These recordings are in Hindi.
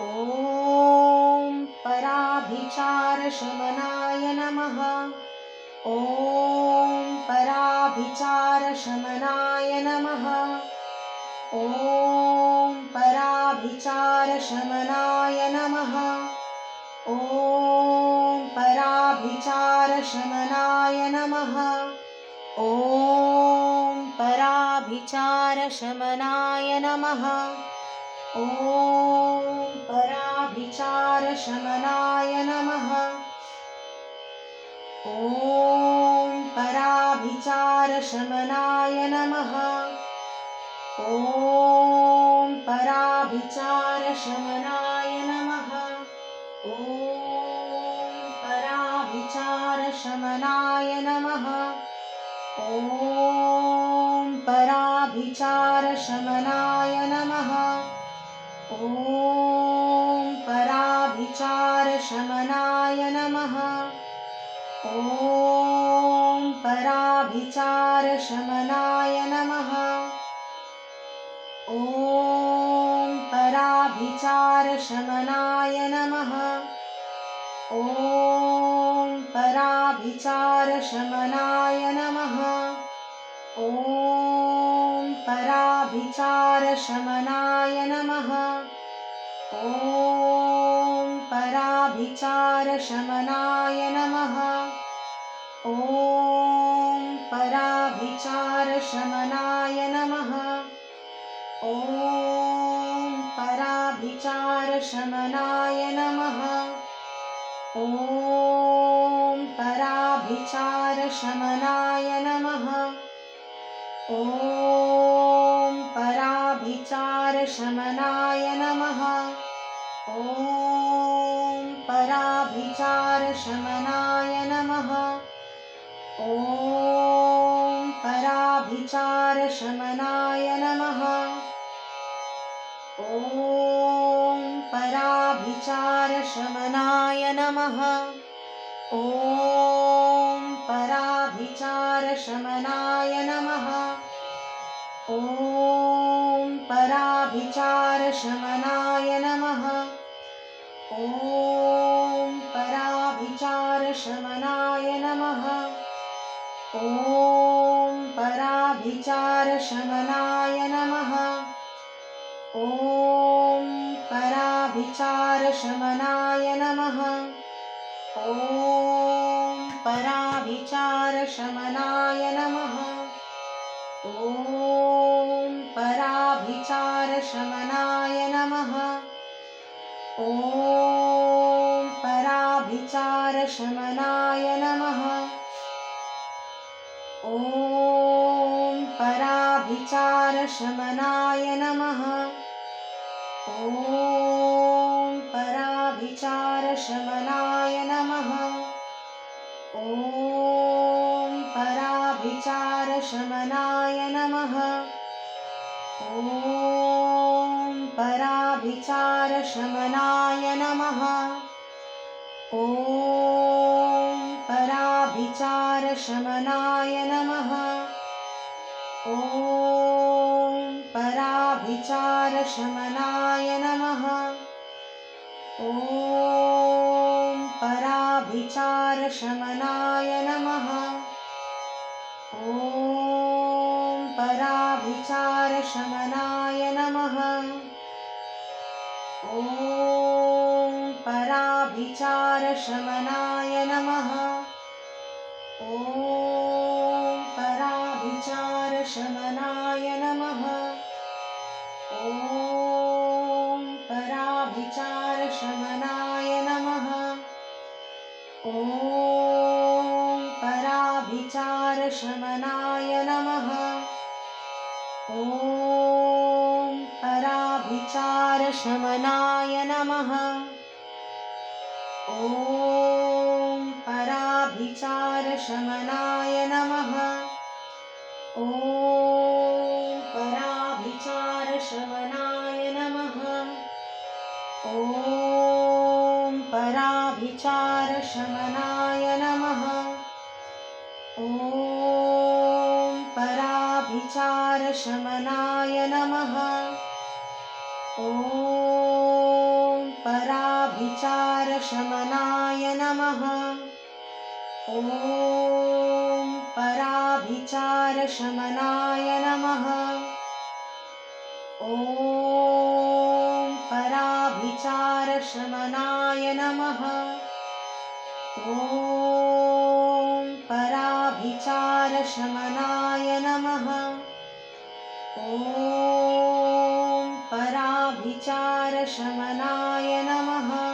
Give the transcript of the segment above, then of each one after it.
ॐ पराभिचारशमनाय नमः। ॐ पराभिचारशमनाय नमः। ॐ पराभिचारशमनाय नमः। ॐ पराभिचारशमनाय नमः। ॐ पराभिचारशमनाय नमः। ॐ पराभिचारशमनाय नमः। ॐ पराभिचारशमनाय नमः। ॐ पराभिचारशमनाय नमः। ॐ पराभिचारशमनाय नमः। ॐ पराभिचारशमनाय नमः। पराभिचारशमनाय नमः। ॐ पराभिचारशमनाय नमः। ॐ पराभिचारशमनाय नमः। ॐ पराभिचारशमनाय नमः। ॐ पराभिचारशमनाय नमः। ॐ पराभिचारशमनाय नमः ॐ पराभिचारशमनाय नमः ॐ पराभिचारशमनाय नमः ॐ पराभिचारशमनाय नमः ॐ पराभिचारशमनाय नमः ॐ पराभिचारशमनाय नमः। ॐ पराभिचारशमनाय नमः। ॐ पराभिचारशमनाय नमः। ॐ पराभिचारशमनाय नमः। ॐ पराभिचारशमनाय नमः। पराभिचारशमनाय नमः। ॐ पराभिचारशमनाय नमः। ॐ पराभिचारशमनाय नमः। ॐ पराभिचारशमनाय नमः। ॐ पराभिचारशमनाय नमः। ॐ पराभिचारशमनाय नमः। ॐ पराभिचारशमनाय नमः। ॐ पराभिचारशमनाय नमः। ॐ पराभिचारशमनाय नमः। ॐ पराभिचारशमनाय नमः। ॐ पराभिचारशमनाय नमः। ॐ पराभिचारशमनाय नमः। ॐ पराभिचारशमनाय नमः। ॐ पराभिचारशमनाय पराभिचारशमनाय नमः ॐ पराभिचारशमनाय नमः ॐ पराभिचारशमनाय नमः ॐ पराभिचारशमनाय नमः ॐ पराभिचारशमनाय नमः ॐ पराभिचारशमनाय नमः। ॐ पराभिचारशमनाय नमः। ॐ पराभिचारशमनाय नमः। ॐ पराभिचारशमनाय नमः। ॐ पराभिचारशमनाय नमः। ॐ पराभिचारशमनाय नमः। ॐ पराभिचारशमनाय नमः। ॐ पराभिचारशमनाय नमः। ॐ पराभिचारशमनाय नमः।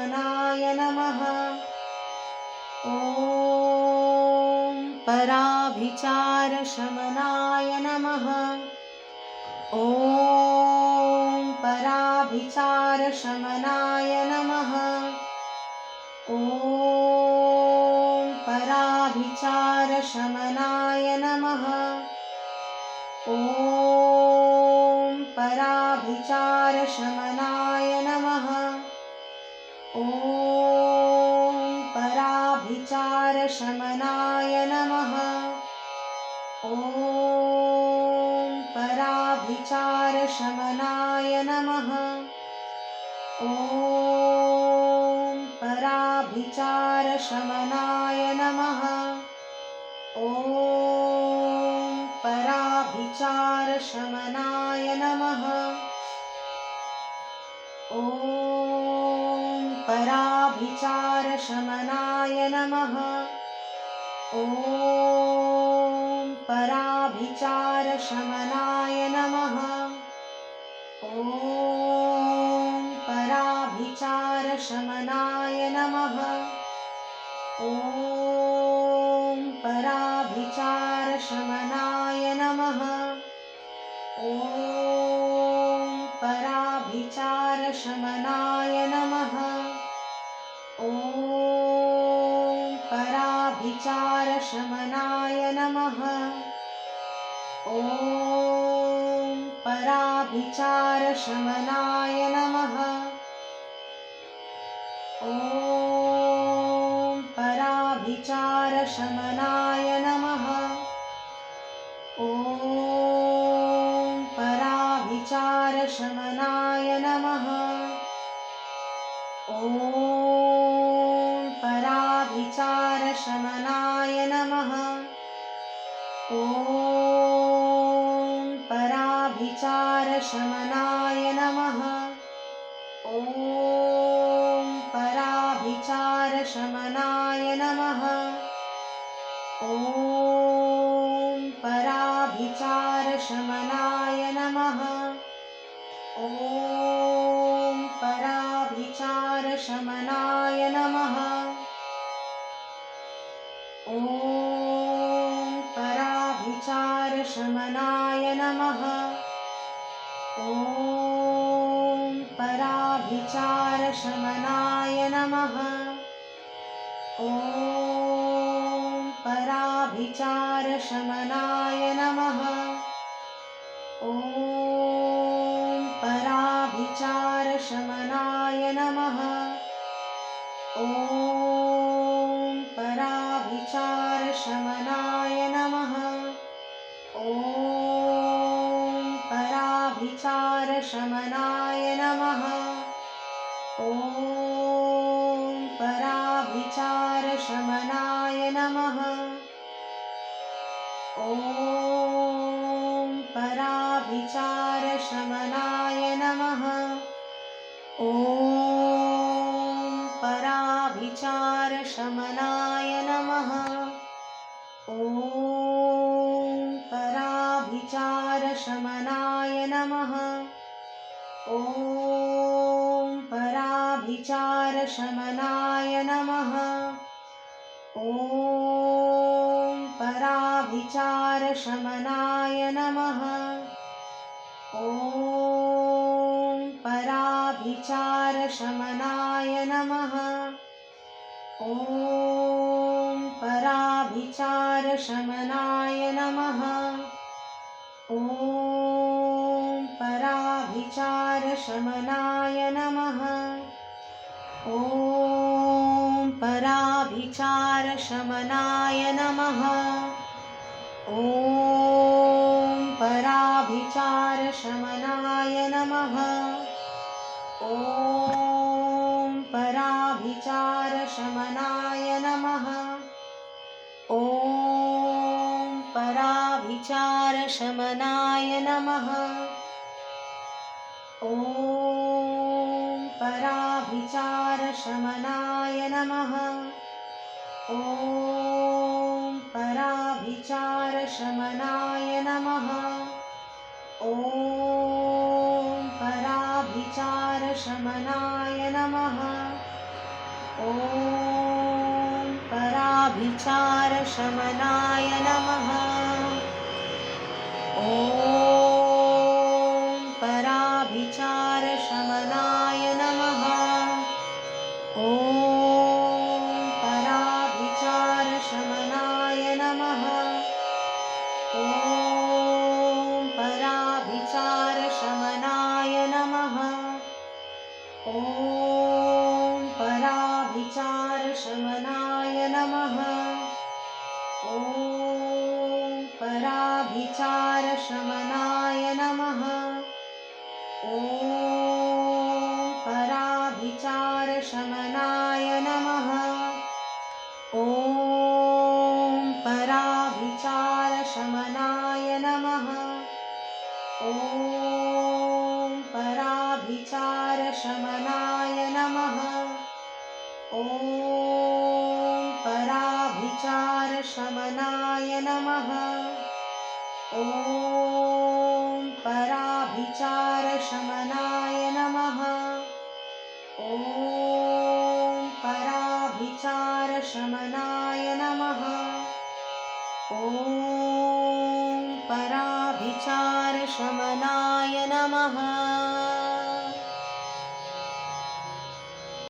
पराभिचारशमनाय नमः। ॐ पराभिचारशमनाय नमः। ॐ पराभिचारशमनाय नमः। ॐ पराभिचारशमनाय नमः। ॐ पराभिचारशमनाय नमः। ॐ पराभिचारशमनाय नमः। ॐ पराभिचारशमनाय नमः। ॐ पराभिचारशमनाय नमः। ॐ पराभिचारशमनाय नमः। ॐ पराभिचारशमनाय नमः। ॐ पराभिचारशमनाय नमः। ॐ पराभिचारशमनाय नमः। ॐ पराभिचारशमनाय पराभिचारशमनाय नमः। ॐ पराभिचारशमनाय नमः। ॐ पराभिचारशमनाय नमः। ॐ पराभिचारशमनाय नमः। ॐ पराभिचारशमनाय नमः। ॐ पराभिचारशमनाय नमः। ॐ पराभिचारशमनाय नमः। ॐ पराभिचारशमनाय नमः। ॐ पराभिचारशमनाय नमः। पराभिचारशमनाय नमः। ॐ पराभिचारशमनाय नमः। ॐ पराभिचारशमनाय नमः। पराभिचारशमनाय नमः। ॐ पराभिचारशमनाय नमः। ॐ पराभिचारशमनाय नमः। ॐ पराभिचारशमनाय नमः। ॐ पराभिचारशमनाय नमः। पराभिचारशमनाय नमः। ॐ पराभिचारशमनाय नमः। ॐ पराभिचारशमनाय नमः। ॐ पराभिचारशमनाय नमः। ॐ पराभिचारशमनाय नमः। ॐ पराभिचारशमनाय नमः। ॐ पराभिचारशमनाय नमः। ॐ पराभिचारशमनाय नमः। ॐ पराभिचारशमनाय नमः। ॐ पराभिचारशमनाय नमः। ॐ पराभिचारशमनाय नमः। ॐ पराभिचारशमनाय नमः। ॐ पराभिचारशमनाय नमः। ॐ ॐ पराभिचारशमनाय नमः। ॐ पराभिचारशमनाय नमः। ॐ पराभिचारशमनाय नमः। ॐ पराभिचारशमनाय पराभिचारशमनाय नमः। ॐ पराभिचारशमनाय नमः। ॐ पराभिचारशमनाय नमः। ॐ पराभिचारशमनाय नमः। ॐ पराभिचारशमनाय नमः।